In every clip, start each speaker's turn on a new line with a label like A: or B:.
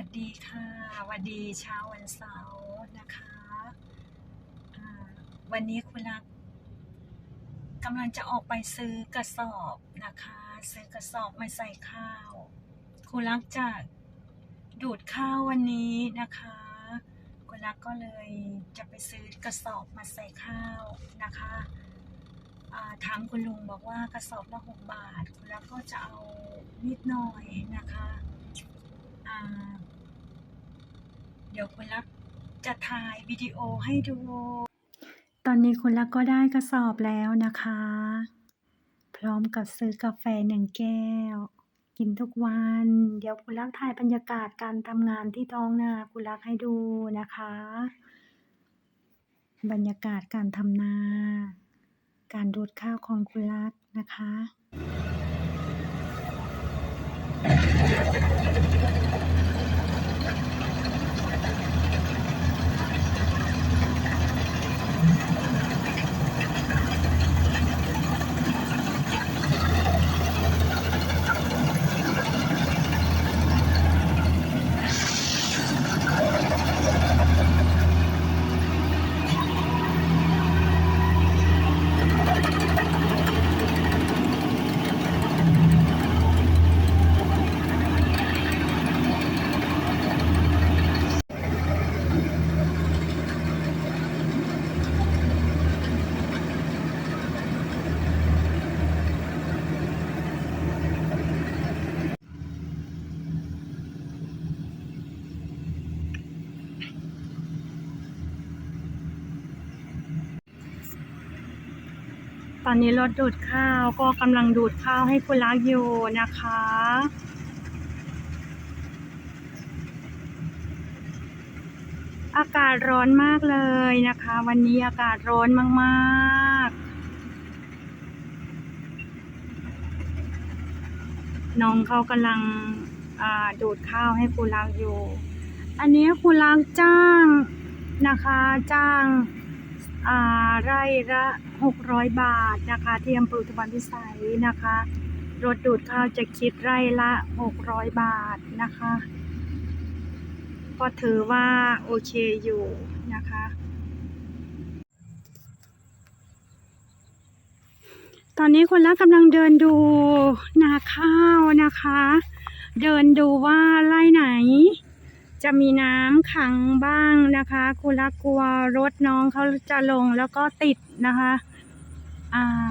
A: วัสดีค่ะสวัสดีเช้าวันเสาร์นะคะวันนี้คุณรักกำลังจะออกไปซื้อกระสอบนะคะ ซื้อกระสอบมาใส่ข้าวคุณรักจะดูดข้าววันนี้นะคะคุณรักก็เลยจะไปซื้อกระสอบมาใส่ข้าวนะคะอ่าถามคุณลุงบอกว่ากระสอบละหกบาท คุณรักก็จะเอานิดหน่อยนะคะอ่า เดี๋ยวคุณลักษ์จะถ่ายวิดีโอให้ดู ตอนนี้คุณลักษ์ก็ได้กระสอบแล้วนะคะ พร้อมกับซื้อกาแฟหนึ่งแก้ว กินทุกวัน เดี๋ยวคุณลักษ์ถ่ายบรรยากาศการทำงานที่ท้องนาคุณลักษ์ให้ดูนะคะ บรรยากาศการทำนา การดูดข้าวของคุณลักษ์นะคะ อนนี้รถดูดข้าวก็กำลังดูดข้าวให้คุณลักอยู่นะคะ อากาศร้อนมากเลยนะคะ วันนี้อากาศร้อนมากๆ น้องเขากำลังอ่าดูดข้าวให้คุณลักอยู่ อันนี้คุณลักจ้างนะคะจ้าง ไร่ละหกร้อยบาทนะคะที่อำเภอทุมพรพิสัยนะคะรถดูดข้าวจะคิดไร่ละหกร้อยบาทนะคะ ก็ถือว่าโอเคอยู่นะคะ ตอนนี้คนละกำลังเดินดูนาข้าวนะคะ เดินดูว่าไร่ไหน จะมีน้ำขังบ้างนะคะคุณละกลัวรถน้องเขาจะลงแล้วก็ติดนะคะอ่า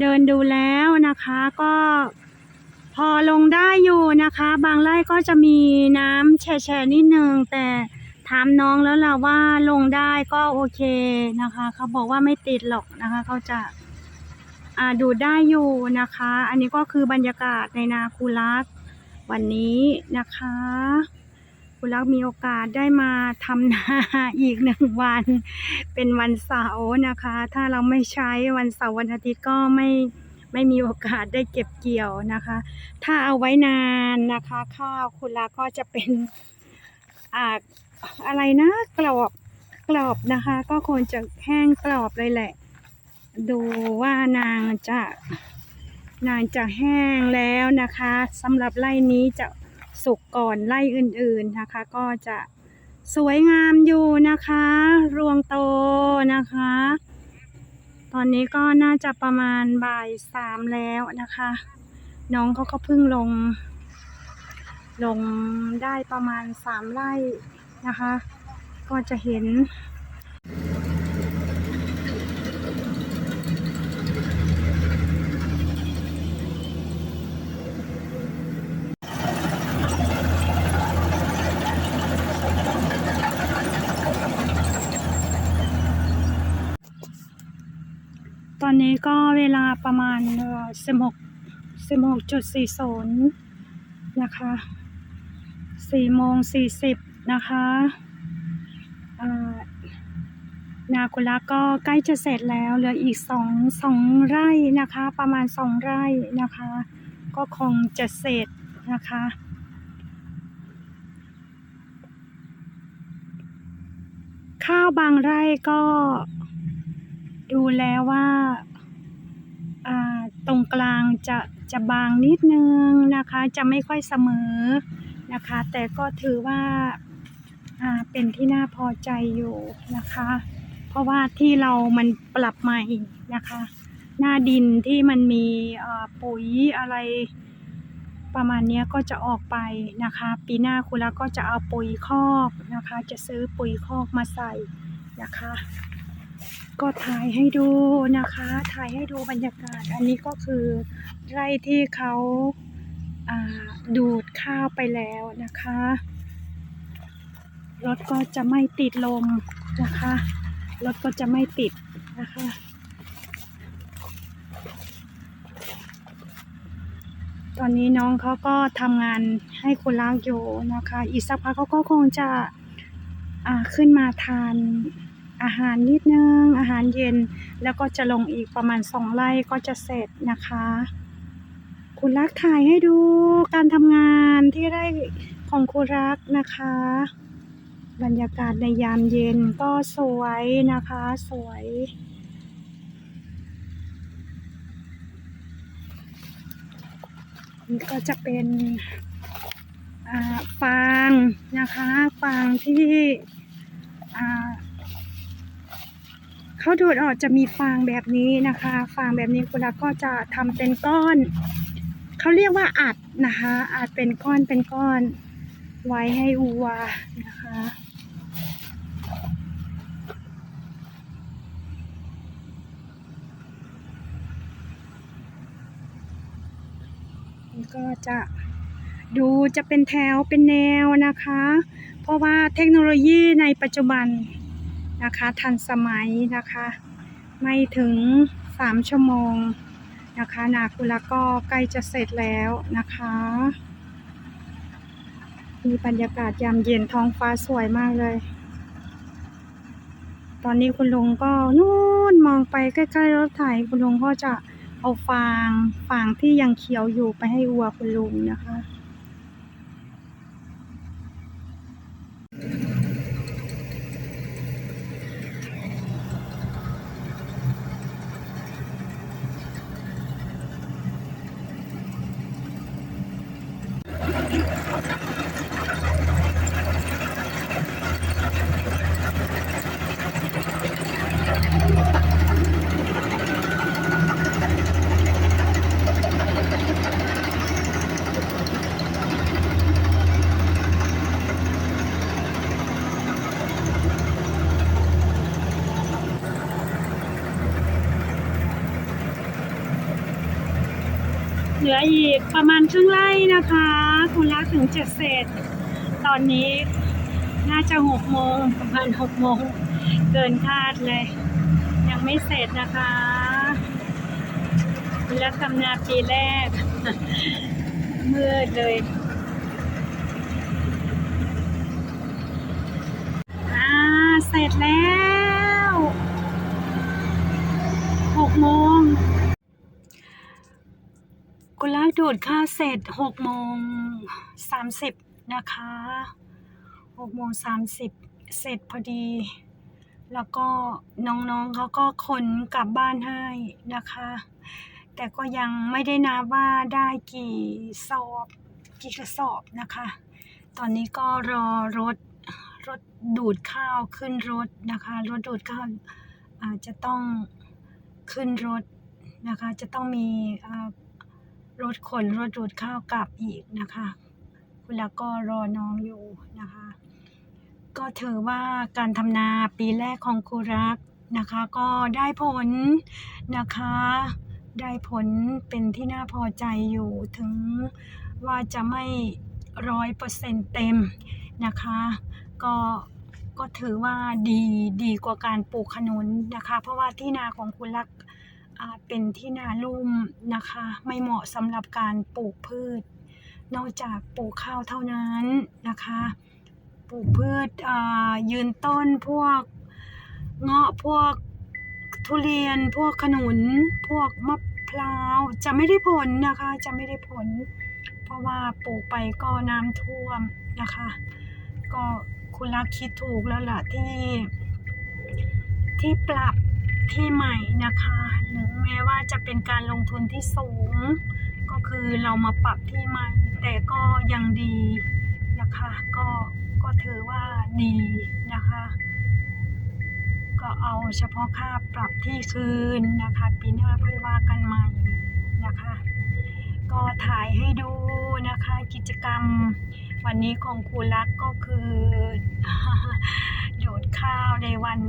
A: เดินดูแล้วนะคะก็พอลงได้อยู่นะคะ บางไร่ก็จะมีน้ำแช่ๆนิดนึงแต่ถามน้องแล้วล่ะว่าลงได้ก็โอเคนะคะเขาบอกว่าไม่ติดหรอกนะคะเขาจะอ่าดูได้อยู่นะคะ อันนี้ก็คือบรรยากาศในนาคูลักวันนี้นะคะ คุณลักษมีโอกาสได้มาทำนาอีกหนึ่งวัน เป็นวันเสาร์นะคะ ถ้าเราไม่ใช้วันเสาร์วันอาทิตย์ก็ไม่ไม่มีโอกาสได้เก็บเกี่ยวนะคะ ถ้าเอาไว้นานนะคะ ข้าวคุณลักษณ์ก็จะเป็นอ่าอะไรนะกรอบกรอบนะคะ ก็ควรจะแห้งกรอบเลยแหละ ดูว่านางจะนางจะแห้งแล้วนะคะสำหรับไร่นี้จะ สุกก่อนไล่อื่นๆนะคะ ก็จะสวยงามอยู่นะคะ รวงโตนะคะ ตอนนี้ก็น่าจะประมาณบ่ายสามแล้วนะคะ น้องเขาก็เพิ่งลง ลงได้ประมาณสามไร่นะคะ ก็จะเห็น นนี้ก็เวลาประมาณสิบหกสิบหกจุดสี่ศูนย์นะคะสี่โมงสี่สิบนะคะนาคุระก็ใกล้จะเสร็จแล้วเหลืออีกสองสองไร่นะคะ ประมาณสองไร่นะคะ ก็คงจะเสร็จนะคะข้าวบางไร่ก็ ดูแล้วว่าอ่าตรงกลางจะจะบางนิดนึงนะคะ จะไม่ค่อยเสมอนะคะ แต่ก็ถือว่าอ่าเป็นที่น่าพอใจอยู่นะคะ เพราะว่าที่เรามันปรับใหม่นะคะ หน้าดินที่มันมีอ่อปุ๋ยอะไรประมาณนี้ก็จะออกไปนะคะ ปีหน้าคุณละก็จะเอาปุ๋ยคอกนะคะ จะซื้อปุ๋ยคอกมาใส่นะคะ ก็ถ่ายให้ดูนะคะ ถ่ายให้ดูบรรยากาศ อันนี้ก็คือไร่ที่เขาาดูดข้าวไปแล้วนะคะ รถก็จะไม่ติดลมนะคะ รถก็จะไม่ติดนะคะตอนนี้น้องเขาก็ทำงานให้คุณล้างอยู่นะคะ อีกสักพักเขาก็คงจะขึ้นมาทาน อาหารนิดนึง อาหารเย็น แล้วก็จะลงอีกประมาณสองไร่ก็จะเสร็จนะคะ คุณรักถ่ายให้ดูการทำงานที่ไร่ของคุณรักนะคะ บรรยากาศในยามเย็นก็สวยนะคะ สวยนี่ก็จะเป็นฟางนะคะ ฟางที่ เขาดูดออกจะมีฟางแบบนี้นะคะ ฟางแบบนี้คุณลักก็จะทำเป็นก้อน เขาเรียกว่าอัดนะคะอัดเป็นก้อนเป็นก้อน ไว้ให้วัวนะคะก็จะดูจะเป็นแถวเป็นแนวนะคะ เพราะว่าเทคโนโลยีในปัจจุบัน นะคะ ทันสมัยนะคะ ไม่ถึงสามชั่วโมงนะคะ นาคุระก็ใกล้จะเสร็จแล้วนะคะมีบรรยากาศยามเย็นท้องฟ้าสวยมากเลย ตอนนี้คุณลุงก็นู่นมองไปใกล้ๆรถไถคุณลุงก็จะเอาฟาง ฟางที่ยังเขียวอยู่ไปให้วัวคุณลุงนะคะ ลืออีกประมาณครึ่งไร่นะคะคุณรักถึงเจะเสร็จตอนนี้น่าจะหกโมงประมาณหกโมงเกินคาดเลย ยังไม่เสร็จนะคะคุณรักทำนาปีแรก มืดเลยอ่าเสร็จแล้วหกโมง กุลาก ดูดข้าวเสร็จหกโมงสามสิบนะคะหกโมงสามสิบเสร็จพอดี แล้วก็น้องๆเขาก็ขนกลับบ้านให้นะคะ แต่ก็ยังไม่ได้นับว่าได้กี่สอบกี่กระสอบนะคะ ตอนนี้ก็รอรถรถดูดข้าวขึ้นรถนะคะ รถดูดข้าวอาจจะต้องขึ้นรถนะคะ จะต้องมีอ่า รถขนรถดูดข้าวกลับอีกนะคะ คุณลักก็รอน้องอยู่นะคะ ก็ถือว่าการทำนาปีแรกของครูรักนะคะ ก็ได้ผลนะคะ ได้ผลเป็นที่น่าพอใจอยู่ถึงว่าจะไม่ร้อยเปอร์เซ็นต์เต็มนะคะ ก็ก็ถือว่าดีดีกว่าการปลูกขนุนนะคะ เพราะว่าที่นาของคุณลัก เป็นที่นาลุ่มนะคะ ไม่เหมาะสำหรับการปลูกพืช นอกจากปลูกข้าวเท่านั้นนะคะ ปลูกพืชยืนต้นพวกเงาะพวกทุเรียนพวกขนุน พวกมะพร้าวจะไม่ได้ผลนะคะจะไม่ได้ผล เพราะว่าปลูกไปก็น้ำท่วมนะคะ ก็คุณลักคิดถูกแล้วล่ะที่ที่ปรับ ที่ใหม่นะคะถึงแม้ว่าจะเป็นการลงทุนที่สูง ก็คือเรามาปรับที่ใหม่ แต่ก็ยังดีนะคะ ก็ถือว่าดีนะคะ ก็เอาเฉพาะค่าปรับที่คืนนะคะ ปีหน้าค่อยว่ากันใหม่นะคะ ก็ถ่ายให้ดู นะคะกิจกรรม วันนี้ของครูรักก็คือหยุดข้าวในวัน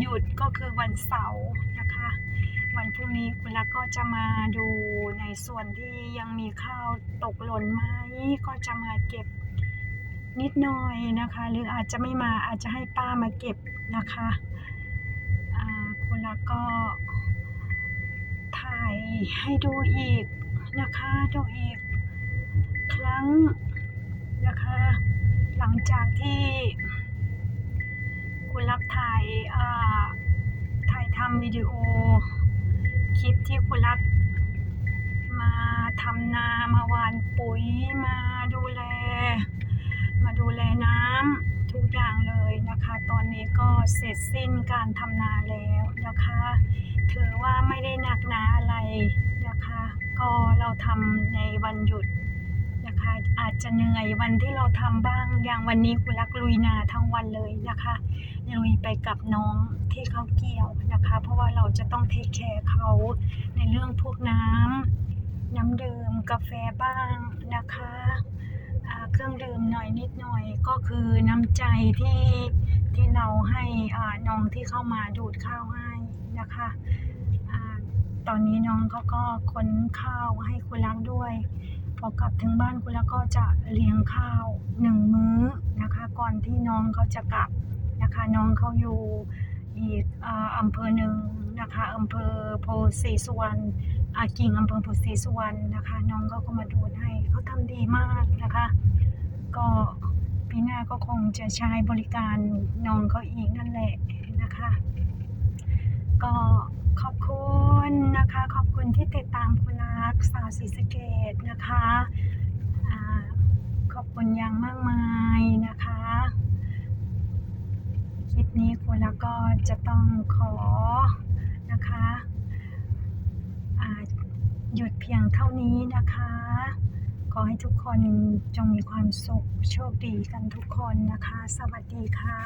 A: หยุดก็คือวันเสาร์นะคะ วันพรุ่งนี้คุณรักก็จะมาดูในส่วนที่ยังมีข้าวตกหล่นไหมก็จะมาเก็บนิดหน่อยนะคะ หรืออาจจะไม่มาอาจจะให้ป้ามาเก็บนะคะคุณรักก็ถ่ายให้ดูอีกนะคะดูอีก รั้งนะคะ หลังจากที่คุณรักถ่ายถ่ายทำวิดีโอ คลิปที่คุณรักมาทำนามาหวานปุ๋ยมาดูแล มาดูแลน้ำทุกอย่างเลยนะคะ ตอนนี้ก็เสร็จสิ้นการทำนาแล้วนะคะถือว่าไม่ได้หนักหนาอะไรนะคะ ก็เราทำในวันหยุด อาจจะเหนื่อยวันที่เราทำบ้าง อย่างวันนี้คุณรักลุยนาทั้งวันเลยนะคะลุยไปกับน้องที่เขาเกี่ยวนะคะ เพราะว่าเราจะต้องเทคแคร์เขาในเรื่องพวกน้ำน้ำดื่มกาแฟบ้างนะคะเครื่องดื่มหน่อยนิดหน่อยก็คือน้ำใจที่ที่เราให้น้องที่เข้ามาดูดข้าวให้นะคะตอนนี้น้องเขาก็ขนข้าวให้คุณรักด้วย พอกลับถึงบ้านคุณแล้วก็จะเลี้ยงข้าวหนึ่งมื้อนะคะ ก่อนที่น้องเขาจะกลับนะคะ น้องเขาอยู่อีกออำเภอหนึ่งนะคะอำเภอโพธิ์ศรีสุวรรณอากิ่งอำเภอโพธิ์ศรีสุวรรณนะคะ น้องเขาก็มาดูให้เขาทำดีมากนะคะ ก็ปีหน้าก็คงจะใช้บริการน้องเขาอีกนั่นแหละนะคะ ก็ ขอบคุณนะคะ ขอบคุณที่ติดตามคุณรักสาวศรีสะเกดนะคะอาขอบคุณอย่างมากมายนะคะ คลิปนี้คุณรักก็จะต้องขอนะคะหยุดเพียงเท่านี้นะคะ ขอให้ทุกคนจงมีความสุขโชคดีกันทุกคนนะคะ สวัสดีค่ะ